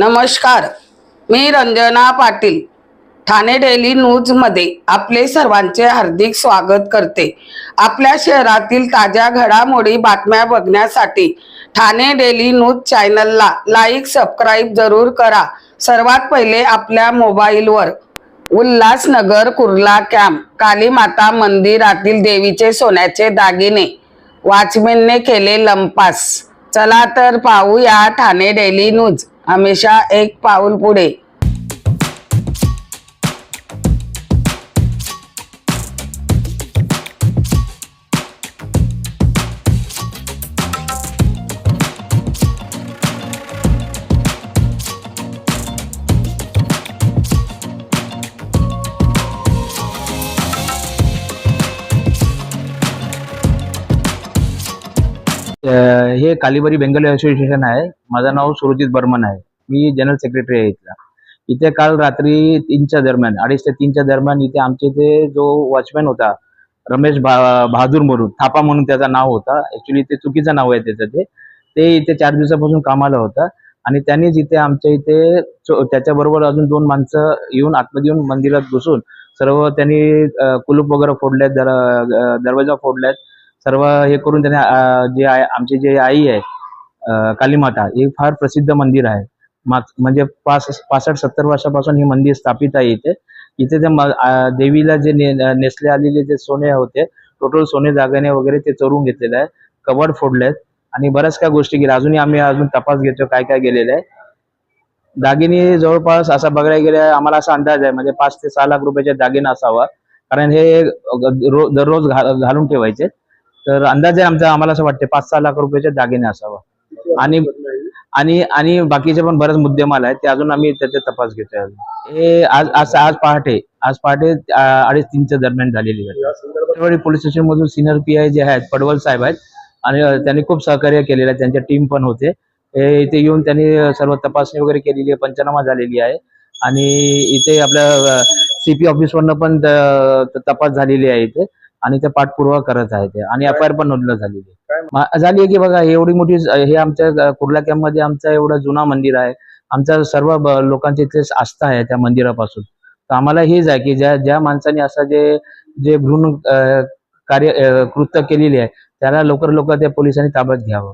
नमस्कार मी रंजना पाटील ठाणे डेली न्यूजमध्ये आपले सर्वांचे हार्दिक स्वागत करते. आपल्या शहरातील ताज्या घडामोडी बातम्या बघण्यासाठी ठाणे डेली न्यूज चॅनलला लाईक सबस्क्राईब जरूर करा. सर्वात पहिले आपल्या मोबाईलवर उल्हासनगर कुर्ला कॅम्प कालीमाता मंदिरातील देवीचे सोन्याचे दागिने वॉचमेनने केले लंपास. चला तर पाहूया ठाणे डेली न्यूज. हमेशा एक पाऊल पुढे. हे कालीबरी बेंगल असोसिएशन आहे. माझं नाव सुरजित बर्मन आहे. मी जनरल सेक्रेटरी आहे इथला. इथे काल रात्री तीनच्या दरम्यान अडीच ते तीनच्या दरम्यान इथे आमच्या इथे जो वॉचमॅन होता रमेश भा बहादूर म्हणून थापा म्हणून त्याचं नाव होता. ऍक्च्युली ते चुकीचं नाव आहे त्याचं ते. ते इथे चार दिवसापासून कामाला होता. आणि त्यांनीच इथे आमच्या इथे त्याच्याबरोबर अजून दोन माणसं येऊन आतमध्ये येऊन मंदिरात घुसून सर्व त्यांनी कुलूप वगैरे फोडलेत दर दरवाजा फोडल्यात. सर्व हे करून त्याने जे आहे आमची जे आई आहे कालीमाता हे फार प्रसिद्ध मंदिर आहे. माग- म्हणजे पाच पासष्ट सत्तर वर्षापासून हे मंदिर स्थापित आहे इथे. इथे ते देवीला जे ने- नेसले आलेले जे सोने होते टोटल सोने दागिने वगैरे ते चोरून घेतलेले आहे. कबड फोडलेत. आणि बऱ्याच काय गोष्टी गेल्या. अजूनही आम्ही अजून तपास घेतो काय काय गेलेलं आहे. दागिने जवळपास असा बघायला गेलं आम्हाला असा अंदाज आहे. म्हणजे पाच ते सहा लाख रुपयाचे दागिने असावा. कारण हे दररोज घालून ठेवायचे. तर अंदाज आहे आमचा आम्हाला असं वाटते पाच सहा लाख रुपयाच्या दागिने असावा. आणि आणि आणि बाकीचे पण बरेच मुद्देमाल आहेत ते अजून आम्ही त्याचे तपास घेतोय अजून. हे आज आज आज पहाटे आज पहाटे अडीच तीनच्या दरम्यान झालेली घटना. पोलीस स्टेशन मधून सिनियर पी आय जे आहेत पडवल साहेब आहेत आणि त्यांनी खूप सहकार्य केलेलं आहे त्यांच्या टीम पण होते. हे इथे येऊन त्यांनी सर्व तपासणी वगैरे केलेली आहे पंचनामा झालेली आहे. आणि इथे आपल्या सीपी ऑफिस वरनं पण तपास झालेली आहे इथे. आणि ते पाठपुरावा करत आहे ते. आणि एफ आय आर पण नोंदलं झालेली आहे. मा- झाली आहे की बघा हे एवढी मोठी हे आमच्या कुर्ला कॅम्पमध्ये आमचा एवढा जुना मंदिर आहे. आमचा सर्व लोकांची इथे आस्था आहे त्या मंदिरापासून. तर आम्हाला हेच आहे की ज्या ज्या माणसाने असं जे जे भ्रूण कार्य कृत्य केलेली आहे त्याला लवकर लवकर त्या पोलिसांनी ताब्यात घ्यावं.